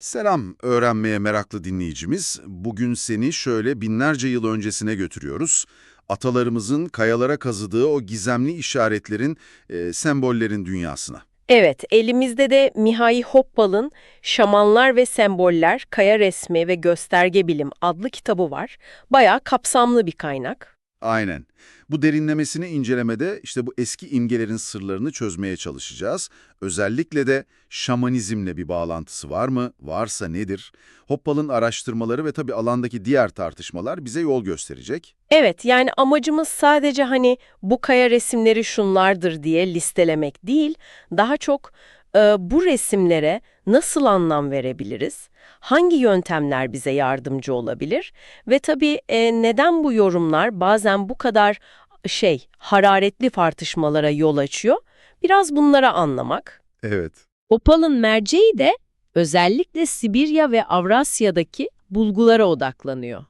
Selam öğrenmeye meraklı dinleyicimiz. Bugün seni şöyle binlerce yıl öncesine götürüyoruz. Atalarımızın kayalara kazıdığı o gizemli işaretlerin, e, sembollerin dünyasına. Evet, elimizde de Mihai Hoppal'ın Şamanlar ve Semboller, Kaya Resmi ve Gösterge Bilim adlı kitabı var. Bayağı kapsamlı bir kaynak. Aynen. Bu derinlemesine incelemede işte bu eski imgelerin sırlarını çözmeye çalışacağız. Özellikle de şamanizmle bir bağlantısı var mı? Varsa nedir? Hoppal'ın araştırmaları ve tabii alandaki diğer tartışmalar bize yol gösterecek. Evet, yani amacımız sadece hani bu kaya resimleri şunlardır diye listelemek değil, daha çok e, bu resimlere nasıl anlam verebiliriz? Hangi yöntemler bize yardımcı olabilir? Ve tabii e, neden bu yorumlar bazen bu kadar şey, hararetli tartışmalara yol açıyor? Biraz bunları anlamak. Evet. Opal'ın merceği de özellikle Sibirya ve Avrasya'daki bulgulara odaklanıyor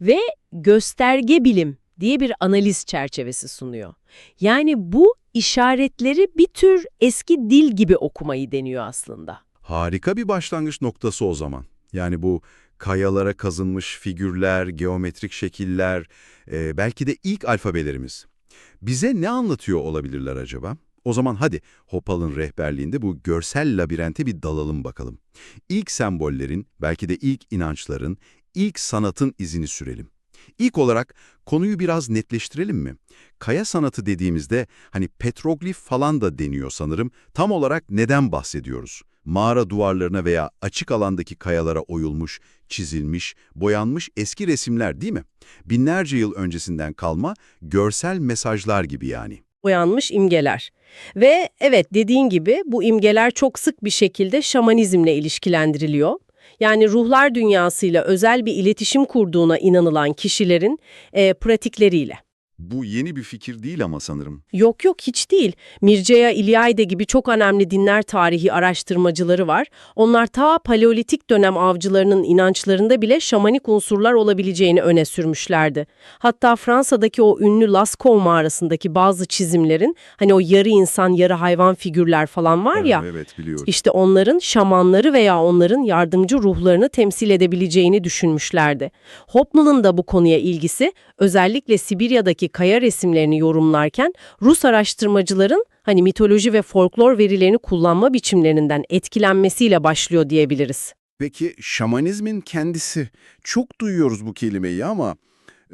ve gösterge bilim diye bir analiz çerçevesi sunuyor. Yani bu işaretleri bir tür eski dil gibi okumayı deniyor aslında. Harika bir başlangıç noktası o zaman. Yani bu kayalara kazınmış figürler, geometrik şekiller, e, belki de ilk alfabelerimiz. Bize ne anlatıyor olabilirler acaba? O zaman hadi Hopal'ın rehberliğinde bu görsel labirente bir dalalım bakalım. İlk sembollerin, belki de ilk inançların, ilk sanatın izini sürelim. İlk olarak konuyu biraz netleştirelim mi? Kaya sanatı dediğimizde hani petroglif falan da deniyor sanırım. Tam olarak neden bahsediyoruz? Mağara duvarlarına veya açık alandaki kayalara oyulmuş, çizilmiş, boyanmış eski resimler değil mi? Binlerce yıl öncesinden kalma görsel mesajlar gibi yani. Uyanmış imgeler. Ve evet dediğin gibi bu imgeler çok sık bir şekilde şamanizmle ilişkilendiriliyor. Yani ruhlar dünyasıyla özel bir iletişim kurduğuna inanılan kişilerin e, pratikleriyle. Bu yeni bir fikir değil ama sanırım. Yok yok hiç değil. Mircea Eliade gibi çok önemli dinler tarihi araştırmacıları var. Onlar ta paleolitik dönem avcılarının inançlarında bile şamanik unsurlar olabileceğini öne sürmüşlerdi. Hatta Fransa'daki o ünlü Lascaux mağarasındaki bazı çizimlerin hani o yarı insan yarı hayvan figürler falan var ya. Evet biliyorum. İşte onların şamanları veya onların yardımcı ruhlarını temsil edebileceğini düşünmüşlerdi. Hoppel'ın da bu konuya ilgisi özellikle Sibirya'daki kaya resimlerini yorumlarken Rus araştırmacıların hani mitoloji ve folklor verilerini kullanma biçimlerinden etkilenmesiyle başlıyor diyebiliriz. Peki şamanizmin kendisi, çok duyuyoruz bu kelimeyi ama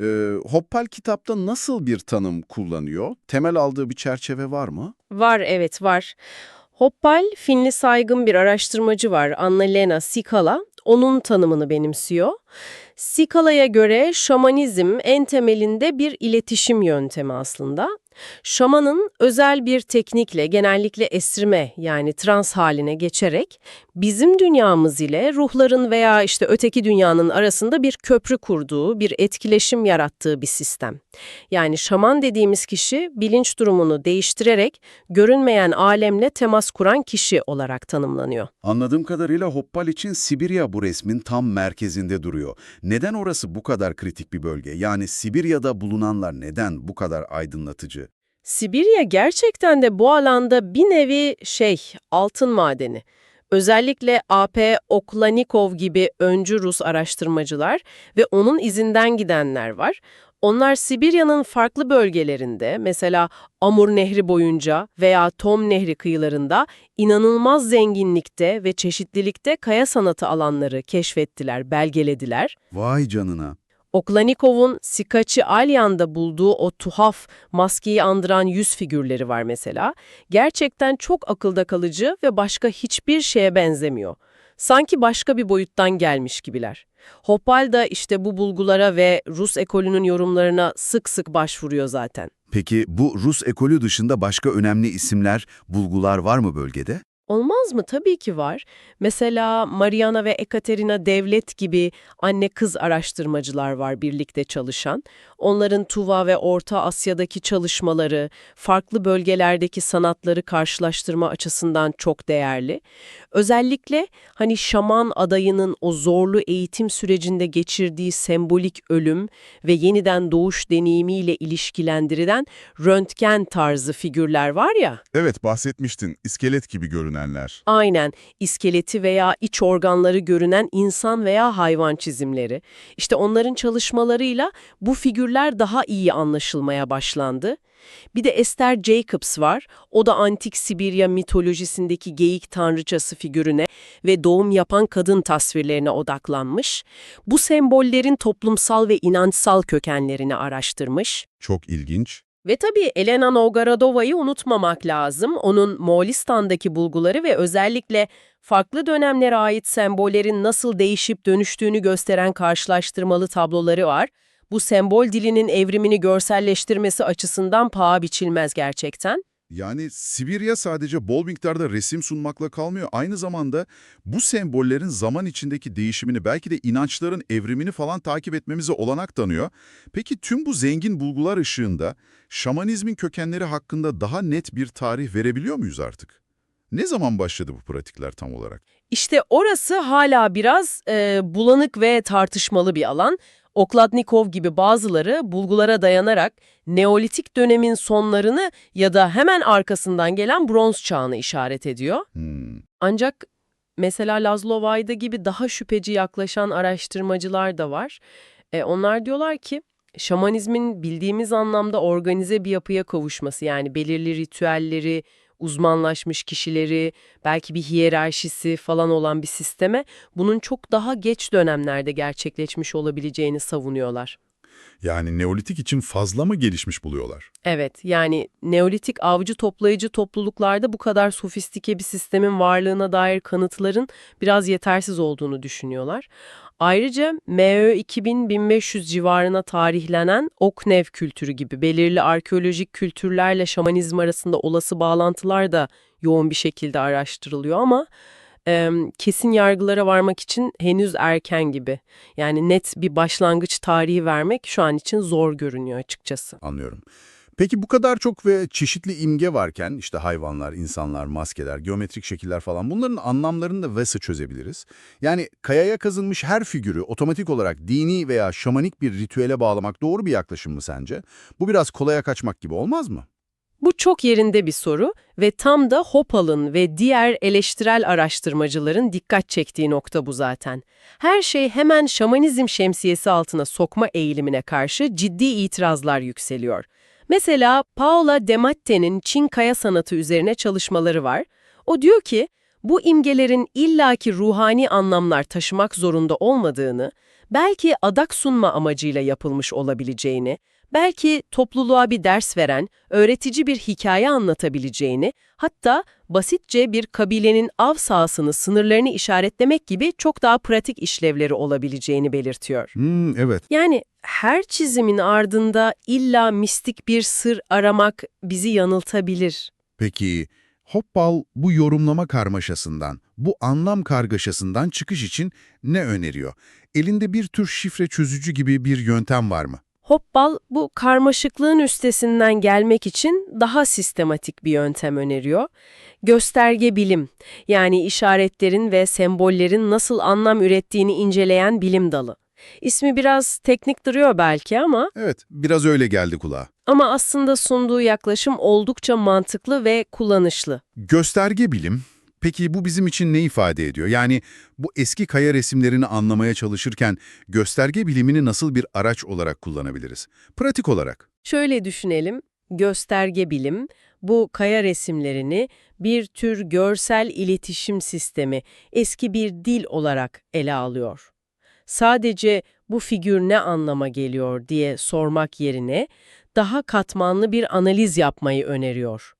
e, Hoppal kitapta nasıl bir tanım kullanıyor? Temel aldığı bir çerçeve var mı? Var evet var. Hoppal, Finli saygın bir araştırmacı var Anna-Lena Sikala. Onun tanımını benimsiyor. Sikala'ya göre şamanizm en temelinde bir iletişim yöntemi aslında. Şamanın özel bir teknikle genellikle esirme yani trans haline geçerek bizim dünyamız ile ruhların veya işte öteki dünyanın arasında bir köprü kurduğu, bir etkileşim yarattığı bir sistem. Yani şaman dediğimiz kişi bilinç durumunu değiştirerek görünmeyen alemle temas kuran kişi olarak tanımlanıyor. Anladığım kadarıyla Hoppal için Sibirya bu resmin tam merkezinde duruyor. Neden orası bu kadar kritik bir bölge? Yani Sibirya'da bulunanlar neden bu kadar aydınlatıcı? Sibirya gerçekten de bu alanda bir nevi şey, altın madeni. Özellikle A.P. Oklanikov gibi öncü Rus araştırmacılar ve onun izinden gidenler var. Onlar Sibirya'nın farklı bölgelerinde, mesela Amur Nehri boyunca veya Tom Nehri kıyılarında inanılmaz zenginlikte ve çeşitlilikte kaya sanatı keşfettiler, belgelediler. Vay canına. Oklanikov'un Sikachi Alyan'da bulduğu o tuhaf, maskeyi andıran yüz figürleri var mesela. Gerçekten çok akılda kalıcı ve başka hiçbir şeye benzemiyor. Sanki başka bir boyuttan gelmiş gibiler. Hoppal da işte bu bulgulara ve Rus ekolünün yorumlarına sık sık başvuruyor zaten. Peki bu Rus ekolü dışında başka önemli isimler, bulgular var mı bölgede? Olmaz mı? Tabii ki var. Mesela Mariana ve Ekaterina Devlet gibi anne kız araştırmacılar var birlikte çalışan. Onların Tuva ve Orta Asya'daki çalışmaları, farklı bölgelerdeki sanatları karşılaştırma açısından çok değerli. Özellikle hani şaman adayının o zorlu eğitim sürecinde geçirdiği sembolik ölüm ve yeniden doğuş deneyimiyle ilişkilendirilen röntgen tarzı figürler var ya. Evet bahsetmiştin, iskelet gibi görünen. Görünenler. Aynen, iskeleti veya iç organları görünen insan veya hayvan çizimleri. İşte onların çalışmalarıyla bu figürler daha iyi anlaşılmaya başlandı. Bir de Esther Jacobs var. O da antik Sibirya mitolojisindeki geyik tanrıçası figürüne ve doğum yapan kadın tasvirlerine odaklanmış. Bu sembollerin toplumsal ve inançsal kökenlerini araştırmış. Çok ilginç. Ve tabii Elena Novgorodova'yı unutmamak lazım. Onun Moğolistan'daki bulguları ve özellikle farklı dönemlere ait sembollerin nasıl değişip dönüştüğünü gösteren karşılaştırmalı tabloları var. Bu sembol dilinin evrimini görselleştirmesi açısından paha biçilmez gerçekten. Yani Sibirya sadece bol miktarda resim sunmakla kalmıyor. Aynı zamanda bu sembollerin zaman içindeki değişimini, belki de inançların evrimini falan takip etmemize olanak tanıyor. Peki tüm bu zengin bulgular ışığında şamanizmin kökenleri hakkında daha net bir tarih verebiliyor muyuz artık? Ne zaman başladı bu pratikler tam olarak? İşte orası hala biraz e, bulanık ve tartışmalı bir alan. Okladnikov gibi bazıları bulgulara dayanarak Neolitik dönemin sonlarını ya da hemen arkasından gelen bronz çağını işaret ediyor. Hmm. Ancak mesela Laszlo Vajda gibi daha şüpheci yaklaşan araştırmacılar da var. E, onlar diyorlar ki şamanizmin bildiğimiz anlamda organize bir yapıya kavuşması yani belirli ritüelleri, uzmanlaşmış kişileri, belki bir hiyerarşisi falan olan bir sisteme bunun çok daha geç dönemlerde gerçekleşmiş olabileceğini savunuyorlar. Yani Neolitik için fazla mı gelişmiş buluyorlar? Evet, yani Neolitik avcı toplayıcı topluluklarda bu kadar sofistike bir sistemin varlığına dair kanıtların biraz yetersiz olduğunu düşünüyorlar. Ayrıca MÖ 2000-1500 civarına tarihlenen Oknev kültürü gibi belirli arkeolojik kültürlerle şamanizm arasında olası bağlantılar da yoğun bir şekilde araştırılıyor ama e, kesin yargılara varmak için henüz erken gibi. Yani net bir başlangıç tarihi vermek şu an için zor görünüyor açıkçası. Anlıyorum. Peki bu kadar çok ve çeşitli imge varken işte hayvanlar, insanlar, maskeler, geometrik şekiller falan bunların anlamlarını da nasıl çözebiliriz? Yani kayaya kazınmış her figürü otomatik olarak dini veya şamanik bir ritüele bağlamak doğru bir yaklaşım mı sence? Bu biraz kolaya kaçmak gibi olmaz mı? Bu çok yerinde bir soru ve tam da Hopal'ın ve diğer eleştirel araştırmacıların dikkat çektiği nokta bu zaten. Her şey hemen şamanizm şemsiyesi altına sokma eğilimine karşı ciddi itirazlar yükseliyor. Mesela Paola Dematte'nin Çin kaya sanatı üzerine çalışmaları var. O diyor ki, bu imgelerin illaki ruhani anlamlar taşımak zorunda olmadığını, belki adak sunma amacıyla yapılmış olabileceğini, belki topluluğa bir ders veren, öğretici bir hikaye anlatabileceğini, hatta basitçe bir kabilenin av sahasını, sınırlarını işaretlemek gibi çok daha pratik işlevleri olabileceğini belirtiyor. Hmm, evet. Yani her çizimin ardında illa mistik bir sır aramak bizi yanıltabilir. Peki Hoppal bu yorumlama karmaşasından, bu anlam kargaşasından çıkış için ne öneriyor? Elinde bir tür şifre çözücü gibi bir yöntem var mı? Hoppal bu karmaşıklığın üstesinden gelmek için daha sistematik bir yöntem öneriyor. Gösterge bilim, yani işaretlerin ve sembollerin nasıl anlam ürettiğini inceleyen bilim dalı. İsmi biraz teknik duruyor belki ama Evet, biraz öyle geldi kulağa. ama aslında sunduğu yaklaşım oldukça mantıklı ve kullanışlı. Gösterge bilim, peki bu bizim için ne ifade ediyor? Yani bu eski kaya resimlerini anlamaya çalışırken gösterge bilimini nasıl bir araç olarak kullanabiliriz? Pratik olarak. Şöyle düşünelim, gösterge bilim, bu kaya resimlerini bir tür görsel iletişim sistemi, eski bir dil olarak ele alıyor. Sadece bu figür ne anlama geliyor diye sormak yerine daha katmanlı bir analiz yapmayı öneriyor.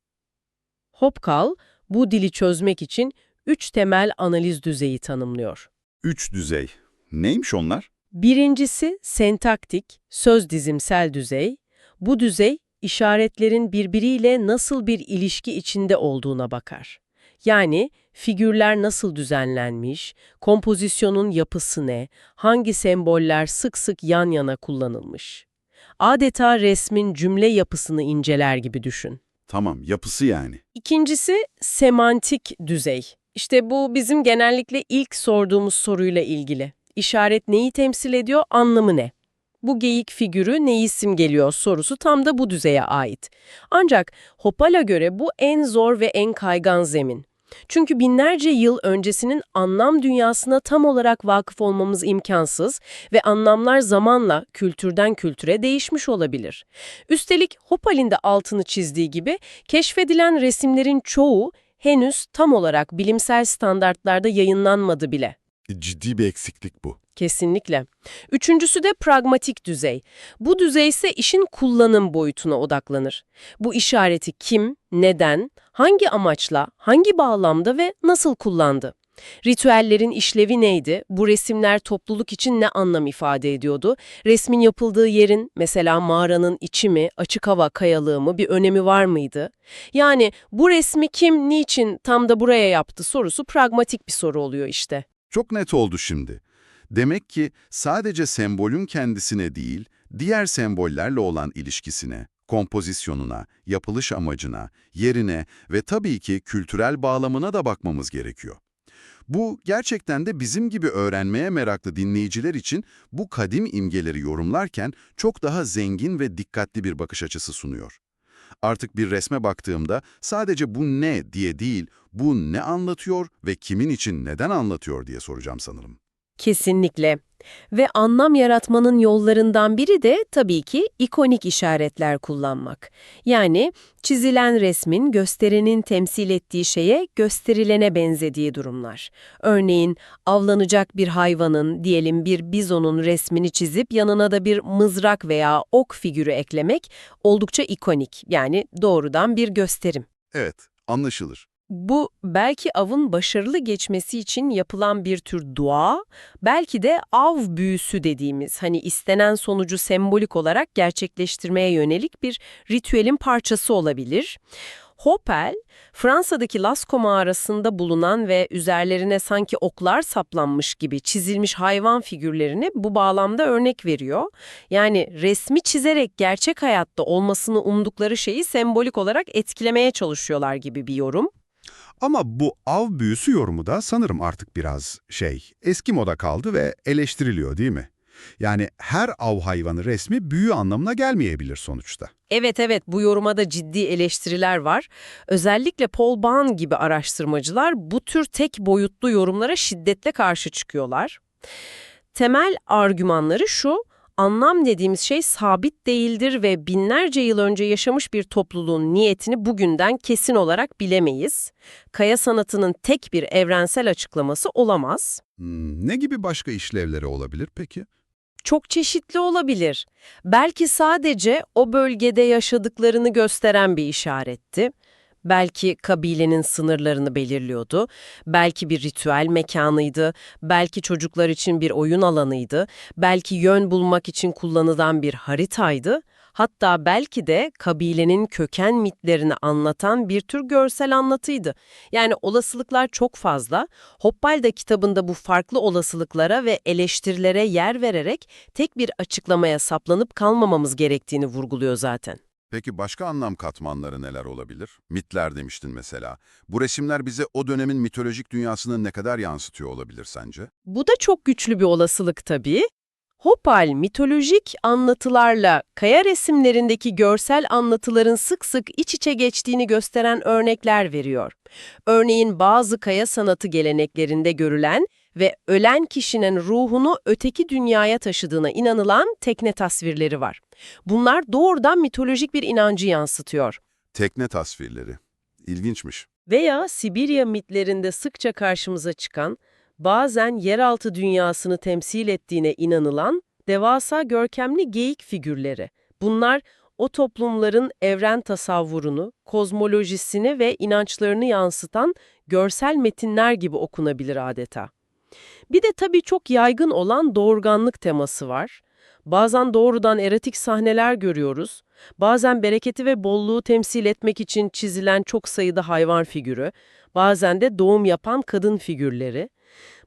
Hopkal, bu dili çözmek için üç temel analiz düzeyi tanımlıyor. Üç düzey. Neymiş onlar? Birincisi sentaktik, söz dizimsel düzey. Bu düzey, işaretlerin birbiriyle nasıl bir ilişki içinde olduğuna bakar. Yani figürler nasıl düzenlenmiş, kompozisyonun yapısı ne, hangi semboller sık sık yan yana kullanılmış. Adeta resmin cümle yapısını inceler gibi düşün. Tamam, yapısı yani. İkincisi semantik düzey. İşte bu bizim genellikle ilk sorduğumuz soruyla ilgili. İşaret neyi temsil ediyor, anlamı ne? Bu geyik figürü neyi simgeliyor sorusu tam da bu düzeye ait. Ancak Hopal'a göre bu en zor ve en kaygan zemin. Çünkü binlerce yıl öncesinin anlam dünyasına tam olarak vakıf olmamız imkansız ve anlamlar zamanla kültürden kültüre değişmiş olabilir. Üstelik Hopal'in de altını çizdiği gibi keşfedilen resimlerin çoğu henüz tam olarak bilimsel standartlarda yayınlanmadı bile. Ciddi bir eksiklik bu. Kesinlikle. Üçüncüsü de pragmatik düzey. Bu düzey ise işin kullanım boyutuna odaklanır. Bu işareti kim, neden, hangi amaçla, hangi bağlamda ve nasıl kullandı? Ritüellerin işlevi neydi? Bu resimler topluluk için ne anlam ifade ediyordu? Resmin yapıldığı yerin, mesela mağaranın içi mi, açık hava kayalığı mı bir önemi var mıydı? Yani bu resmi kim, niçin tam da buraya yaptı sorusu pragmatik bir soru oluyor işte. Çok net oldu şimdi. Demek ki sadece sembolün kendisine değil, diğer sembollerle olan ilişkisine, kompozisyonuna, yapılış amacına, yerine ve tabii ki kültürel bağlamına da bakmamız gerekiyor. Bu gerçekten de bizim gibi öğrenmeye meraklı dinleyiciler için bu kadim imgeleri yorumlarken çok daha zengin ve dikkatli bir bakış açısı sunuyor. Artık bir resme baktığımda sadece bu ne diye değil, bu ne anlatıyor ve kimin için neden anlatıyor diye soracağım sanırım. Kesinlikle. Ve anlam yaratmanın yollarından biri de tabii ki ikonik işaretler kullanmak. Yani çizilen resmin gösterinin temsil ettiği şeye gösterilene benzediği durumlar. Örneğin avlanacak bir hayvanın, diyelim bir bizonun resmini çizip yanına da bir mızrak veya ok figürü eklemek oldukça ikonik. Yani doğrudan bir gösterim. Evet, anlaşılır. Bu belki avın başarılı geçmesi için yapılan bir tür dua, belki de av büyüsü dediğimiz hani istenen sonucu sembolik olarak gerçekleştirmeye yönelik bir ritüelin parçası olabilir. Hopel, Fransa'daki Lascaux mağarasında bulunan ve üzerlerine sanki oklar saplanmış gibi çizilmiş hayvan figürlerini bu bağlamda örnek veriyor. Yani resmi çizerek gerçek hayatta olmasını umdukları şeyi sembolik olarak etkilemeye çalışıyorlar gibi bir yorum. Ama bu av büyüsü yorumu da sanırım artık biraz şey, eski moda kaldı ve eleştiriliyor değil mi? Yani her av hayvanı resmi büyü anlamına gelmeyebilir sonuçta. Evet evet bu yoruma da ciddi eleştiriler var. Özellikle Paul Bahn gibi araştırmacılar bu tür tek boyutlu yorumlara şiddetle karşı çıkıyorlar. Temel argümanları şu, anlam dediğimiz şey sabit değildir ve binlerce yıl önce yaşamış bir topluluğun niyetini bugünden kesin olarak bilemeyiz. Kaya sanatının tek bir evrensel açıklaması olamaz. Hmm, ne gibi başka işlevleri olabilir peki? çok çeşitli olabilir. Belki sadece o bölgede yaşadıklarını gösteren bir işaretti. Belki kabilenin sınırlarını belirliyordu. Belki bir ritüel mekanıydı. Belki çocuklar için bir oyun alanıydı. Belki yön bulmak için kullanılan bir haritaydı. Hatta belki de kabilenin köken mitlerini anlatan bir tür görsel anlatıydı. Yani olasılıklar çok fazla. Hoppal da kitabında bu farklı olasılıklara ve eleştirilere yer vererek tek bir açıklamaya saplanıp kalmamamız gerektiğini vurguluyor zaten. Peki başka anlam katmanları neler olabilir? Mitler demiştin mesela. Bu resimler bize o dönemin mitolojik dünyasını ne kadar yansıtıyor olabilir sence? Bu da çok güçlü bir olasılık tabii. Hopal mitolojik anlatılarla kaya resimlerindeki görsel anlatıların sık sık iç içe geçtiğini gösteren örnekler veriyor. Örneğin bazı kaya sanatı geleneklerinde görülen ve ölen kişinin ruhunu öteki dünyaya taşıdığına inanılan tekne tasvirleri var. Bunlar doğrudan mitolojik bir inancı yansıtıyor. Tekne tasvirleri. İlginçmiş. Veya Sibirya mitlerinde sıkça karşımıza çıkan, bazen yeraltı dünyasını temsil ettiğine inanılan devasa görkemli geyik figürleri. Bunlar o toplumların evren tasavvurunu, kozmolojisini ve inançlarını yansıtan görsel metinler gibi okunabilir adeta. Bir de tabii çok yaygın olan doğurganlık teması var. Bazen doğrudan erotik sahneler görüyoruz. Bazen bereketi ve bolluğu temsil etmek için çizilen çok sayıda hayvan figürü. Bazen de doğum yapan kadın figürleri.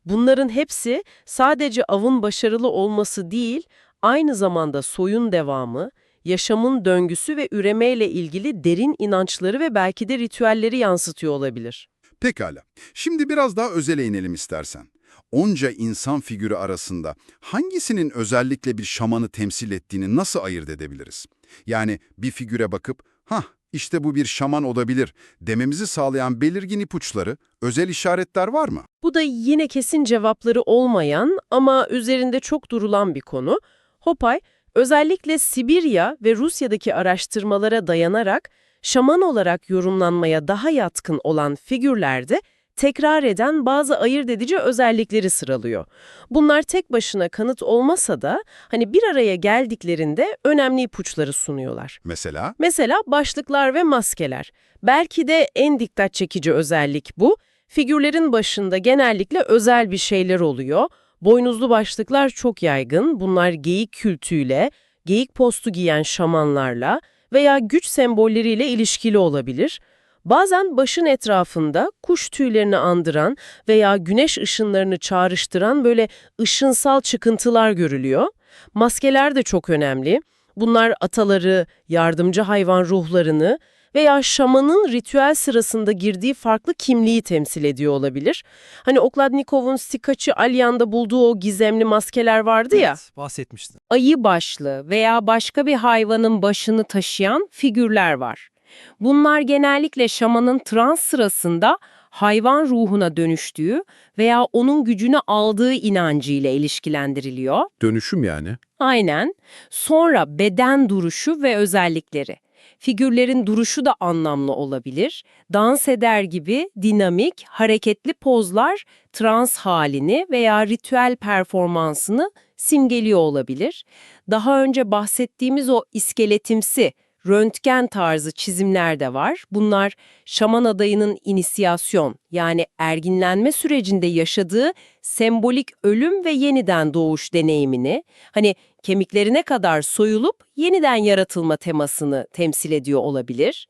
Bunların hepsi sadece avın başarılı olması değil, aynı zamanda soyun devamı, yaşamın döngüsü ve üremeyle ilgili derin inançları ve belki de ritüelleri yansıtıyor olabilir. Pekala. Şimdi biraz daha özele inelim istersen. Onca insan figürü arasında hangisinin özellikle bir şamanı temsil ettiğini nasıl ayırt edebiliriz? Yani bir figüre bakıp, hah işte bu bir şaman olabilir dememizi sağlayan belirgin ipuçları, özel işaretler var mı? Bu da yine kesin cevapları olmayan ama üzerinde çok durulan bir konu. Hopay, özellikle Sibirya ve Rusya'daki araştırmalara dayanarak şaman olarak yorumlanmaya daha yatkın olan figürlerde tekrar eden bazı ayırt edici özellikleri sıralıyor. Bunlar tek başına kanıt olmasa da hani bir araya geldiklerinde önemli ipuçları sunuyorlar. Mesela? Mesela başlıklar ve maskeler. Belki de en dikkat çekici özellik bu. Figürlerin başında genellikle özel bir şeyler oluyor. Boynuzlu başlıklar çok yaygın. Bunlar geyik kültüyle, geyik postu giyen şamanlarla veya güç sembolleriyle ilişkili olabilir. Bazen başın etrafında kuş tüylerini andıran veya güneş ışınlarını çağrıştıran böyle ışınsal çıkıntılar görülüyor. Maskeler de çok önemli. Bunlar ataları, yardımcı hayvan ruhlarını veya şamanın ritüel sırasında girdiği farklı kimliği temsil ediyor olabilir. Hani Okladnikov'un Stikaçı Alyan'da bulduğu o gizemli maskeler vardı ya. Evet, bahsetmiştin. ayı başlı veya başka bir hayvanın başını taşıyan figürler var. Bunlar genellikle şamanın trans sırasında hayvan ruhuna dönüştüğü veya onun gücünü aldığı inancıyla ilişkilendiriliyor. Dönüşüm yani. Aynen. Sonra beden duruşu ve özellikleri. Figürlerin duruşu da anlamlı olabilir. Dans eder gibi dinamik, hareketli pozlar trans halini veya ritüel performansını simgeliyor olabilir. Daha önce bahsettiğimiz o iskeletimsi, röntgen tarzı çizimler de var. Bunlar şaman adayının inisiyasyon yani erginlenme sürecinde yaşadığı sembolik ölüm ve yeniden doğuş deneyimini, hani kemiklerine kadar soyulup yeniden yaratılma temasını temsil ediyor olabilir.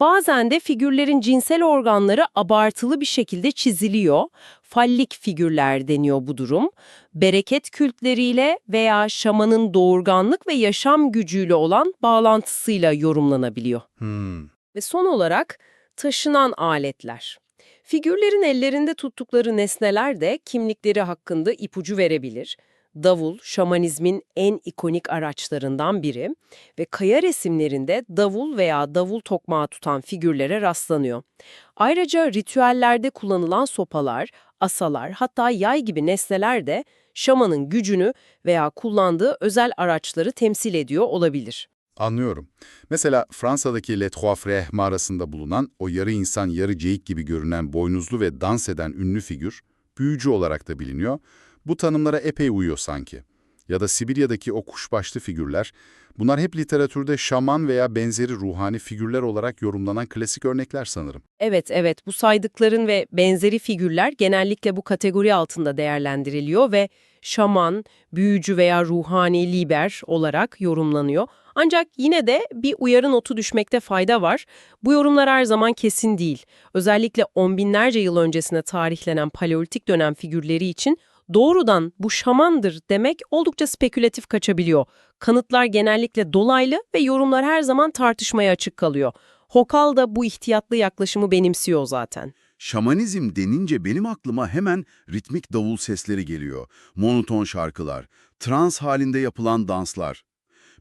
Bazen de figürlerin cinsel organları abartılı bir şekilde çiziliyor. Fallik figürler deniyor bu durum. Bereket kültleriyle veya şamanın doğurganlık ve yaşam gücüyle olan bağlantısıyla yorumlanabiliyor. Hmm. Ve son olarak taşınan aletler. Figürlerin ellerinde tuttukları nesneler de kimlikleri hakkında ipucu verebilir. Davul, şamanizmin en ikonik araçlarından biri ve kaya resimlerinde davul veya davul tokmağı tutan figürlere rastlanıyor. Ayrıca ritüellerde kullanılan sopalar, asalar hatta yay gibi nesneler de şamanın gücünü veya kullandığı özel araçları temsil ediyor olabilir. Anlıyorum. Mesela Fransa'daki Les Trois Frères mağarasında bulunan o yarı insan yarı ceyik gibi görünen boynuzlu ve dans eden ünlü figür, büyücü olarak da biliniyor. Bu tanımlara epey uyuyor sanki. Ya da Sibirya'daki o kuşbaşlı figürler, bunlar hep literatürde şaman veya benzeri ruhani figürler olarak yorumlanan klasik örnekler sanırım. Evet, evet. Bu saydıkların ve benzeri figürler genellikle bu kategori altında değerlendiriliyor ve şaman, büyücü veya ruhani liber olarak yorumlanıyor. Ancak yine de bir uyarı notu düşmekte fayda var. Bu yorumlar her zaman kesin değil. Özellikle on binlerce yıl öncesine tarihlenen paleolitik dönem figürleri için doğrudan bu şamandır demek oldukça spekülatif kaçabiliyor. Kanıtlar genellikle dolaylı ve yorumlar her zaman tartışmaya açık kalıyor. Hokal da bu ihtiyatlı yaklaşımı benimsiyor zaten. Şamanizm denince benim aklıma hemen ritmik davul sesleri geliyor. Monoton şarkılar, trans halinde yapılan danslar.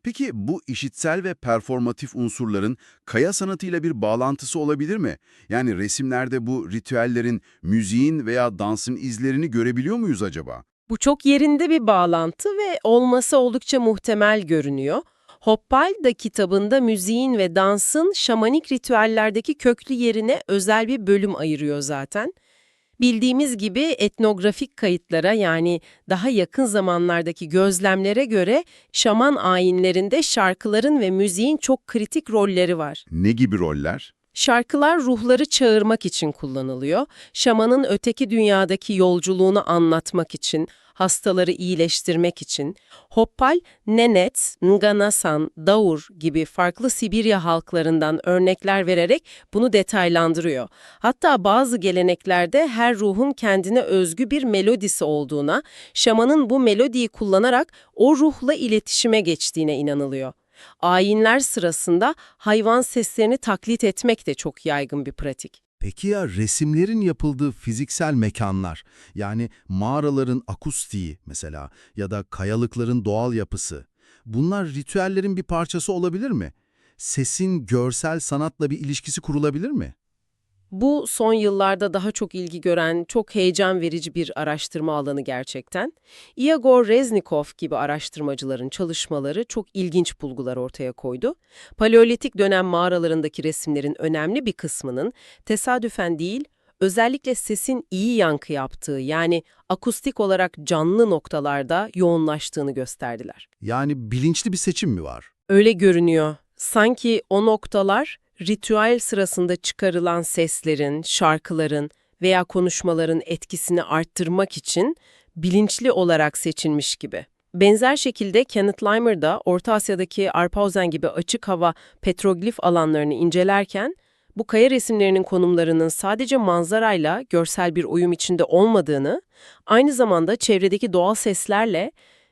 Peki bu işitsel ve performatif unsurların kaya sanatıyla bir bağlantısı olabilir mi? Yani resimlerde bu ritüellerin, müziğin veya dansın izlerini görebiliyor muyuz acaba? Bu çok yerinde bir bağlantı ve olması oldukça muhtemel görünüyor. Hoppal da kitabında müziğin ve dansın şamanik ritüellerdeki köklü yerine özel bir bölüm ayırıyor zaten. Bildiğimiz gibi etnografik kayıtlara yani daha yakın zamanlardaki gözlemlere göre şaman ayinlerinde şarkıların ve müziğin çok kritik rolleri var. Ne gibi roller? Şarkılar ruhları çağırmak için kullanılıyor. Şamanın öteki dünyadaki yolculuğunu anlatmak için, hastaları iyileştirmek için. Hoppal, Nenet, Nganasan, Daur gibi farklı Sibirya halklarından örnekler vererek bunu detaylandırıyor. Hatta bazı geleneklerde her ruhun kendine özgü bir melodisi olduğuna, şamanın bu melodiyi kullanarak o ruhla iletişime geçtiğine inanılıyor. Ayinler sırasında hayvan seslerini taklit etmek de çok yaygın bir pratik. Peki ya resimlerin yapıldığı fiziksel mekanlar, yani mağaraların akustiği mesela ya da kayalıkların doğal yapısı, bunlar ritüellerin bir parçası olabilir mi? sesin görsel sanatla bir ilişkisi kurulabilir mi? Bu son yıllarda daha çok ilgi gören, çok heyecan verici bir araştırma alanı gerçekten. Igor Reznikov gibi araştırmacıların çalışmaları çok ilginç bulgular ortaya koydu. Paleolitik dönem mağaralarındaki resimlerin önemli bir kısmının tesadüfen değil, özellikle sesin iyi yankı yaptığı yani akustik olarak canlı noktalarda yoğunlaştığını gösterdiler. Yani bilinçli bir seçim mi var? Öyle görünüyor. Sanki o noktalar ritüel sırasında çıkarılan seslerin, şarkıların veya konuşmaların etkisini arttırmak için bilinçli olarak seçilmiş gibi. Benzer şekilde Kenneth Limer da Orta Asya'daki Arpauzen gibi açık hava petroglif alanlarını incelerken bu kaya resimlerinin konumlarının sadece manzarayla görsel bir uyum içinde olmadığını, aynı zamanda çevredeki doğal seslerle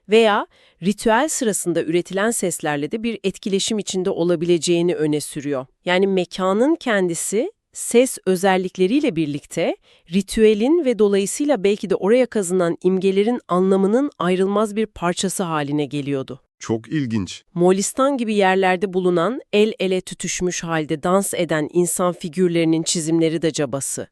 veya ritüel sırasında üretilen seslerle de bir etkileşim içinde olabileceğini öne sürüyor. Yani mekanın kendisi ses özellikleriyle birlikte ritüelin ve dolayısıyla belki de oraya kazınan imgelerin anlamının ayrılmaz bir parçası haline geliyordu. Çok ilginç. Moğolistan gibi yerlerde bulunan el ele tutuşmuş halde dans eden insan figürlerinin çizimleri de cabası.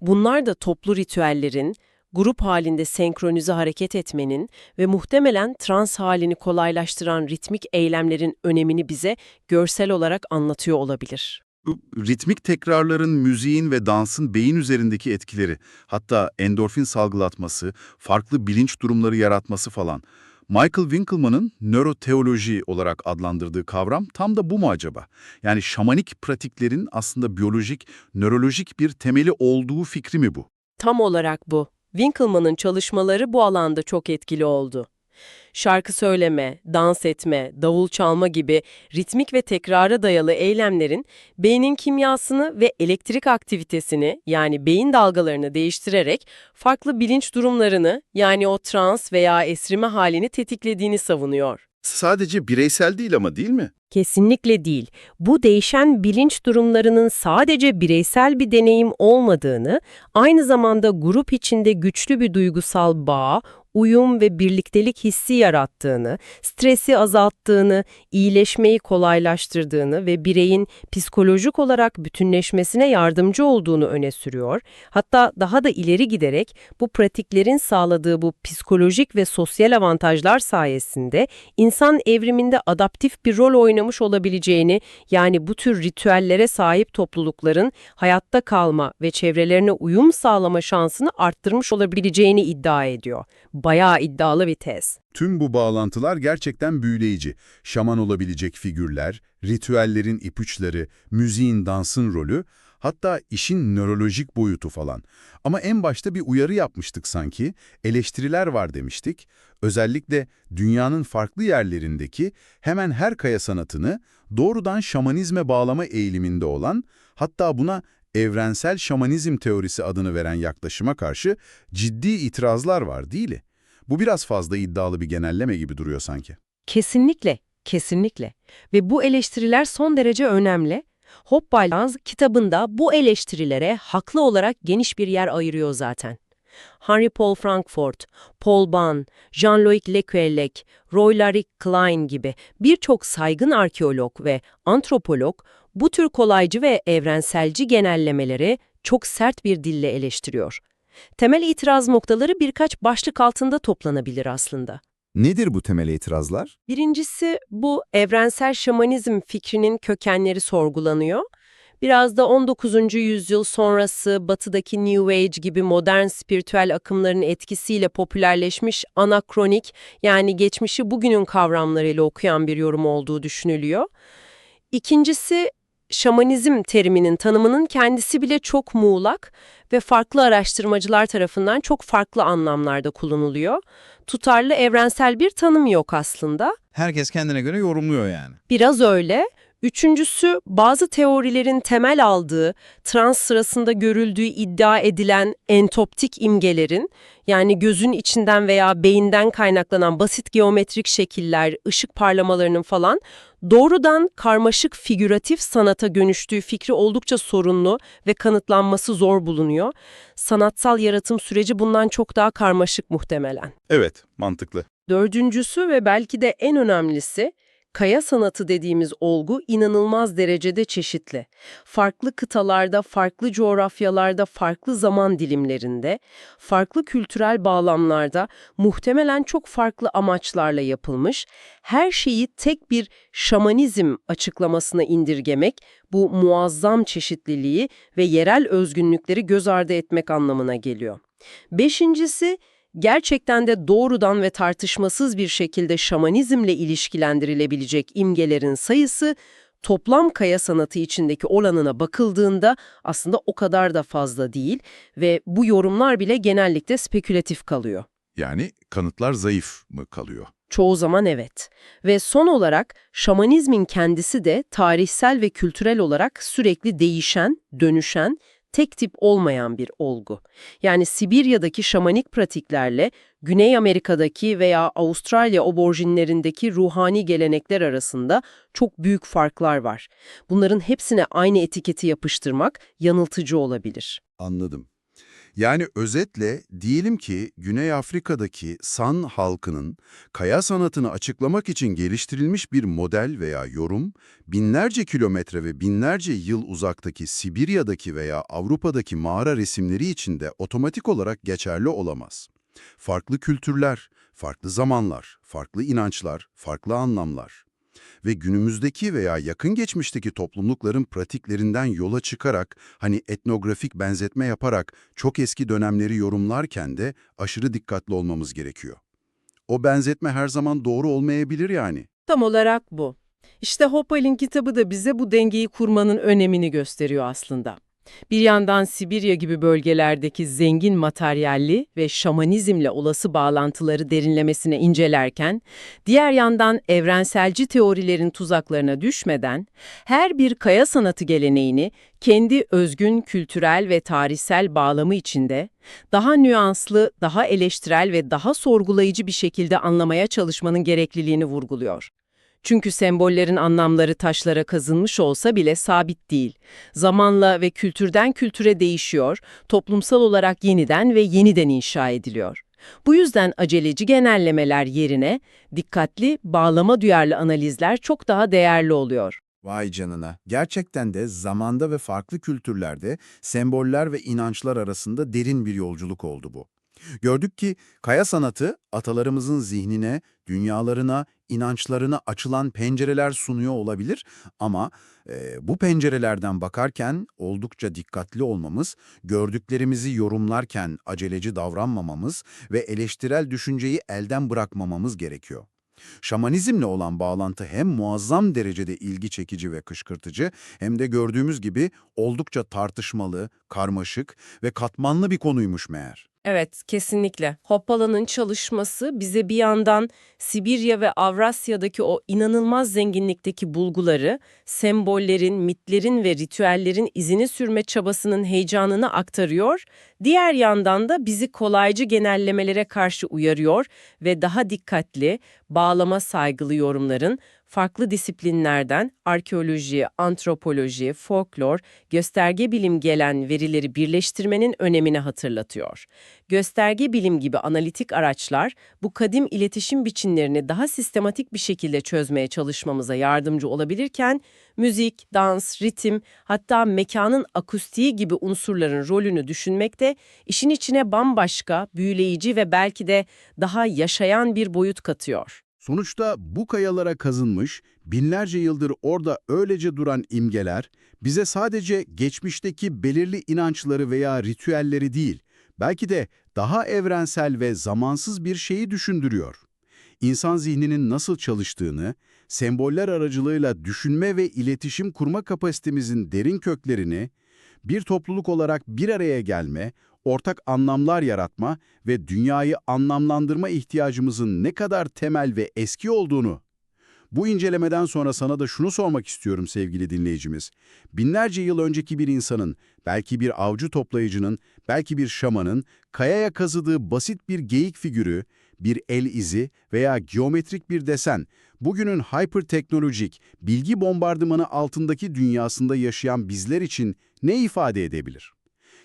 Bunlar da toplu ritüellerin, grup halinde senkronize hareket etmenin ve muhtemelen trans halini kolaylaştıran ritmik eylemlerin önemini bize görsel olarak anlatıyor olabilir. Bu ritmik tekrarların müziğin ve dansın beyin üzerindeki etkileri, hatta endorfin salgılatması, farklı bilinç durumları yaratması falan. Michael Winkelmann'ın nöroteoloji olarak adlandırdığı kavram tam da bu mu acaba? Yani şamanik pratiklerin aslında biyolojik, nörolojik bir temeli olduğu fikri mi bu? Tam olarak bu. Winkelmann'ın çalışmaları bu alanda çok etkili oldu. Şarkı söyleme, dans etme, davul çalma gibi ritmik ve tekrara dayalı eylemlerin beynin kimyasını ve elektrik aktivitesini yani beyin dalgalarını değiştirerek farklı bilinç durumlarını yani o trans veya esrime halini tetiklediğini savunuyor. Sadece bireysel değil ama değil mi? Kesinlikle değil. Bu değişen bilinç durumlarının sadece bireysel bir deneyim olmadığını, aynı zamanda grup içinde güçlü bir duygusal bağ, uyum ve birliktelik hissi yarattığını, stresi azalttığını, iyileşmeyi kolaylaştırdığını ve bireyin psikolojik olarak bütünleşmesine yardımcı olduğunu öne sürüyor. Hatta daha da ileri giderek bu pratiklerin sağladığı bu psikolojik ve sosyal avantajlar sayesinde insan evriminde adaptif bir rol oynamış olabileceğini, yani bu tür ritüellere sahip toplulukların hayatta kalma ve çevrelerine uyum sağlama şansını arttırmış olabileceğini iddia ediyor. Bayağı iddialı bir tez. Tüm bu bağlantılar gerçekten büyüleyici. Şaman olabilecek figürler, ritüellerin ipuçları, müziğin dansın rolü, hatta işin nörolojik boyutu falan. Ama en başta bir uyarı yapmıştık sanki, eleştiriler var demiştik. Özellikle dünyanın farklı yerlerindeki hemen her kaya sanatını doğrudan şamanizme bağlama eğiliminde olan, hatta buna evrensel şamanizm teorisi adını veren yaklaşıma karşı ciddi itirazlar var değil mi? Bu biraz fazla iddialı bir genelleme gibi duruyor sanki. Kesinlikle, kesinlikle. Ve bu eleştiriler son derece önemli. Hopbalans kitabında bu eleştirilere haklı olarak geniş bir yer ayırıyor zaten. Henry Paul Frankfurt, Paul Bahn, Jean-Louis Lequelec, Roy Laric Klein gibi birçok saygın arkeolog ve antropolog bu tür kolaycı ve evrenselci genellemeleri çok sert bir dille eleştiriyor. Temel itiraz noktaları birkaç başlık altında toplanabilir aslında. Nedir bu temel itirazlar? Birincisi bu evrensel şamanizm fikrinin kökenleri sorgulanıyor. Biraz da 19. yüzyıl sonrası batıdaki New Age gibi modern spiritüel akımların etkisiyle popülerleşmiş anakronik yani geçmişi bugünün kavramlarıyla okuyan bir yorum olduğu düşünülüyor. İkincisi şamanizm teriminin tanımının kendisi bile çok muğlak ve farklı araştırmacılar tarafından çok farklı anlamlarda kullanılıyor. Tutarlı evrensel bir tanım yok aslında. Herkes kendine göre yorumluyor yani. Biraz öyle. Üçüncüsü, bazı teorilerin temel aldığı, trans sırasında görüldüğü iddia edilen entoptik imgelerin, yani gözün içinden veya beyinden kaynaklanan basit geometrik şekiller, ışık parlamalarının falan doğrudan karmaşık figüratif sanata dönüştüğü fikri oldukça sorunlu ve kanıtlanması zor bulunuyor. Sanatsal yaratım süreci bundan çok daha karmaşık muhtemelen. Evet, mantıklı. Dördüncüsü ve belki de en önemlisi, Kaya sanatı dediğimiz olgu inanılmaz derecede çeşitli. Farklı kıtalarda, farklı coğrafyalarda, farklı zaman dilimlerinde, farklı kültürel bağlamlarda muhtemelen çok farklı amaçlarla yapılmış, her şeyi tek bir şamanizm açıklamasına indirgemek, bu muazzam çeşitliliği ve yerel özgünlükleri göz ardı etmek anlamına geliyor. Beşincisi, gerçekten de doğrudan ve tartışmasız bir şekilde şamanizmle ilişkilendirilebilecek imgelerin sayısı, toplam kaya sanatı içindeki oranına bakıldığında aslında o kadar da fazla değil ve bu yorumlar bile genellikle spekülatif kalıyor. Yani kanıtlar zayıf mı kalıyor? Çoğu zaman evet. Ve son olarak şamanizmin kendisi de tarihsel ve kültürel olarak sürekli değişen, dönüşen, tek tip olmayan bir olgu. Yani Sibirya'daki şamanik pratiklerle Güney Amerika'daki veya Avustralya oborjinlerindeki ruhani gelenekler arasında çok büyük farklar var. Bunların hepsine aynı etiketi yapıştırmak yanıltıcı olabilir. Anladım. Yani özetle diyelim ki Güney Afrika'daki San halkının kaya sanatını açıklamak için geliştirilmiş bir model veya yorum, binlerce kilometre ve binlerce yıl uzaktaki Sibirya'daki veya Avrupa'daki mağara resimleri için de otomatik olarak geçerli olamaz. Farklı kültürler, farklı zamanlar, farklı inançlar, farklı anlamlar ve günümüzdeki veya yakın geçmişteki toplulukların pratiklerinden yola çıkarak, hani etnografik benzetme yaparak çok eski dönemleri yorumlarken de aşırı dikkatli olmamız gerekiyor. O benzetme her zaman doğru olmayabilir yani. Tam olarak bu. İşte Hoppal'in kitabı da bize bu dengeyi kurmanın önemini gösteriyor aslında. Bir yandan Sibirya gibi bölgelerdeki zengin materyalli ve şamanizmle olası bağlantıları derinlemesine incelerken, diğer yandan evrenselci teorilerin tuzaklarına düşmeden, her bir kaya sanatı geleneğini kendi özgün kültürel ve tarihsel bağlamı içinde, daha nüanslı, daha eleştirel ve daha sorgulayıcı bir şekilde anlamaya çalışmanın gerekliliğini vurguluyor. Çünkü sembollerin anlamları taşlara kazınmış olsa bile sabit değil. Zamanla ve kültürden kültüre değişiyor, toplumsal olarak yeniden ve yeniden inşa ediliyor. Bu yüzden aceleci genellemeler yerine dikkatli, bağlama duyarlı analizler çok daha değerli oluyor. Vay canına. Gerçekten de zamanda ve farklı kültürlerde semboller ve inançlar arasında derin bir yolculuk oldu bu. Gördük ki kaya sanatı atalarımızın zihnine, dünyalarına, inançlarına açılan pencereler sunuyor olabilir ama e, bu pencerelerden bakarken oldukça dikkatli olmamız, gördüklerimizi yorumlarken aceleci davranmamamız ve eleştirel düşünceyi elden bırakmamamız gerekiyor. Şamanizmle olan bağlantı hem muazzam derecede ilgi çekici ve kışkırtıcı hem de gördüğümüz gibi oldukça tartışmalı, karmaşık ve katmanlı bir konuymuş meğer. Evet, kesinlikle. Hoppala'nın çalışması bize bir yandan Sibirya ve Avrasya'daki o inanılmaz zenginlikteki bulguları, sembollerin, mitlerin ve ritüellerin izini sürme çabasının heyecanını aktarıyor, diğer yandan da bizi kolaycı genellemelere karşı uyarıyor ve daha dikkatli, bağlama saygılı yorumların farklı disiplinlerden arkeoloji, antropoloji, folklor, gösterge bilim gelen verileri birleştirmenin önemini hatırlatıyor. Gösterge bilim gibi analitik araçlar bu kadim iletişim biçimlerini daha sistematik bir şekilde çözmeye çalışmamıza yardımcı olabilirken, müzik, dans, ritim, hatta mekanın akustiği gibi unsurların rolünü düşünmek de işin içine bambaşka, büyüleyici ve belki de daha yaşayan bir boyut katıyor. Sonuçta bu kayalara kazınmış, binlerce yıldır orada öylece duran imgeler, bize sadece geçmişteki belirli inançları veya ritüelleri değil, belki de daha evrensel ve zamansız bir şeyi düşündürüyor. İnsan zihninin nasıl çalıştığını, semboller aracılığıyla düşünme ve iletişim kurma kapasitemizin derin köklerini, bir topluluk olarak bir araya gelme, ortak anlamlar yaratma ve dünyayı anlamlandırma ihtiyacımızın ne kadar temel ve eski olduğunu. Bu incelemeden sonra sana da şunu sormak istiyorum sevgili dinleyicimiz. Binlerce yıl önceki bir insanın, belki bir avcı toplayıcının, belki bir şamanın kayaya kazıdığı basit bir geyik figürü, bir el izi veya geometrik bir desen, bugünün hyperteknolojik, bilgi bombardımanı altındaki dünyasında yaşayan bizler için ne ifade edebilir?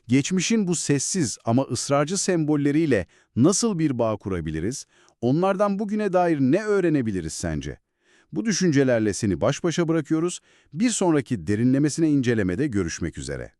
Geçmişin bu sessiz ama ısrarcı sembolleriyle nasıl bir bağ kurabiliriz? Onlardan bugüne dair ne öğrenebiliriz sence? Bu düşüncelerle seni baş başa bırakıyoruz. Bir sonraki derinlemesine incelemede görüşmek üzere.